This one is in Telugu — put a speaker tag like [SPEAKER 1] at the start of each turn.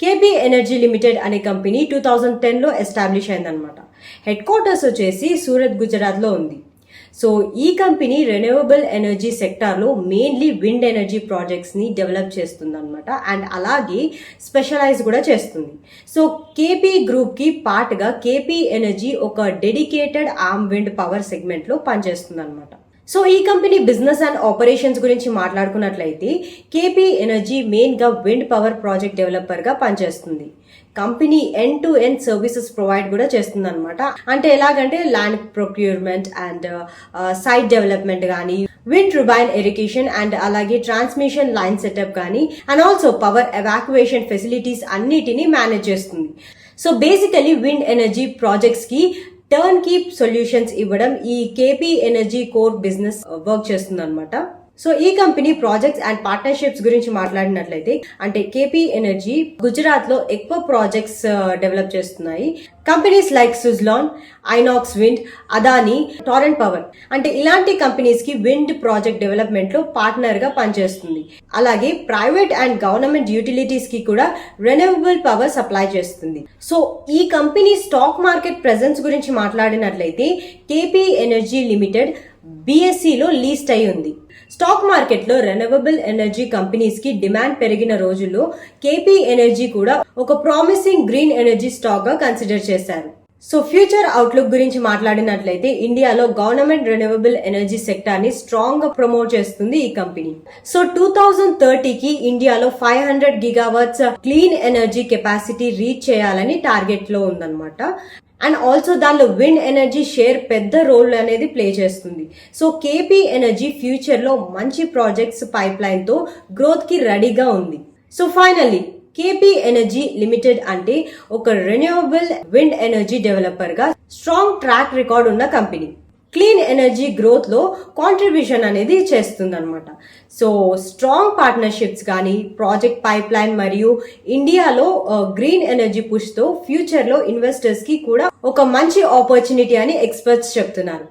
[SPEAKER 1] కేపీ ఎనర్జీ లిమిటెడ్ అనే కంపెనీ టూ థౌజండ్ టెన్లో ఎస్టాబ్లిష్ అయిందనమాట హెడ్ క్వార్టర్స్ వచ్చేసి సూరత్ గుజరాత్లో ఉంది. సో ఈ కంపెనీ రెన్యూవబుల్ ఎనర్జీ సెక్టార్లో మెయిన్లీ విండ్ ఎనర్జీ ప్రాజెక్ట్స్ని డెవలప్ చేస్తుంది అనమాట అండ్ అలాగే స్పెషలైజ్ కూడా చేస్తుంది. సో కేపీ గ్రూప్కి పార్ట్గా కేపీ ఎనర్జీ ఒక డెడికేటెడ్ ఆమ్ విండ్ పవర్ సెగ్మెంట్లో పనిచేస్తుంది అనమాట సో ఈ కంపెనీ బిజినెస్ అండ్ ఆపరేషన్స్ గురించి మాట్లాడుకున్నట్లయితే కేపీ ఎనర్జీ మెయిన్గా విండ్ పవర్ ప్రాజెక్ట్ డెవలపర్గా పనిచేస్తుంది. Company end to end services provide కూడా చేస్తుంది అనమాట అంటే ఎలాగంటే land procurement and site development కానీ విండ్ రుబైన్ ఎరిగేషన్ అండ్ అలాగే ట్రాన్స్మిషన్ లైన్ సెటప్ కానీ and also power evacuation facilities అన్నిటినీ మేనేజ్ చేస్తుంది. సో బేసికలీ విండ్ ఎనర్జీ ప్రాజెక్ట్స్కి టర్న్ కీ సొల్యూషన్స్ ఇవ్వడం ఈ KP energy core business work చేస్తుంది అనమాట సో ఈ కంపెనీ ప్రాజెక్ట్స్ అండ్ పార్ట్నర్షిప్స్ గురించి మాట్లాడినట్లయితే అంటే కేపీ ఎనర్జీ గుజరాత్లో ఎక్కువ ప్రాజెక్ట్స్ డెవలప్ uh, చేస్తున్నాయి. Companies like Suzlon Inox wind Adani Torrent power అంటే ఇలాంటి కంపెనీస్కి విండ్ ప్రాజెక్ట్ డెవలప్మెంట్లో పార్ట్నర్గా పనిచేస్తుంది. అలాగే ప్రైవేట్ అండ్ గవర్నమెంట్ యూటిలిటీస్కి కూడా రెన్యూవబుల్ పవర్ సప్లై చేస్తుంది. సో ఈ కంపెనీ స్టాక్ మార్కెట్ ప్రెజెన్స్ గురించి మాట్లాడినట్లయితే కేపీ ఎనర్జీ లిమిటెడ్ బిఎస్సిలో లీస్ట్ అయి ఉంది. స్టాక్ మార్కెట్లో రెన్యూవబుల్ ఎనర్జీ కంపెనీస్కి డిమాండ్ పెరిగిన రోజుల్లో కేపీ ఎనర్జీ కూడా ఒక ప్రామిసింగ్ గ్రీన్ ఎనర్జీ స్టాక్గా కన్సిడర్ చేశారు. సో ఫ్యూచర్ అవుట్లుక్ గురించి మాట్లాడినట్లయితే ఇండియాలో గవర్నమెంట్ రెన్యూవబుల్ ఎనర్జీ సెక్టార్ని స్ట్రాంగ్గా ప్రమోట్ చేస్తుంది ఈ కంపెనీ. సో టూ థౌజండ్ థర్టీకి ఇండియాలో five hundred gigawatts clean energy capacity reach చేయాలని టార్గెట్లో ఉందన్నమాట. అండ్ ఆల్సో దానిలో విండ్ ఎనర్జీ షేర్ పెద్ద రోల్ అనేది ప్లే చేస్తుంది. సో కేపీ ఎనర్జీ ఫ్యూచర్లో మంచి ప్రాజెక్ట్స్ పైప్ లైన్తో గ్రోత్కి రెడీగా ఉంది. So finally KP energy limited అంటే ఒక రెన్యూవబుల్ విండ్ ఎనర్జీ డెవలపర్గా స్ట్రాంగ్ ట్రాక్ రికార్డ్ ఉన్న కంపెనీ క్లీన్ ఎనర్జీ గ్రోత్లో కాంట్రిబ్యూషన్ అనేది చేస్తుంది అనమాట సో స్ట్రాంగ్ పార్ట్నర్షిప్స్ కానీ ప్రాజెక్ట్ పైప్ లైన్ మరియు ఇండియాలో గ్రీన్ ఎనర్జీ పుష్తో ఫ్యూచర్లో ఇన్వెస్టర్స్కి కూడా ఒక మంచి ఆపర్చునిటీ అని ఎక్స్పర్ట్స్ చెప్తున్నారు.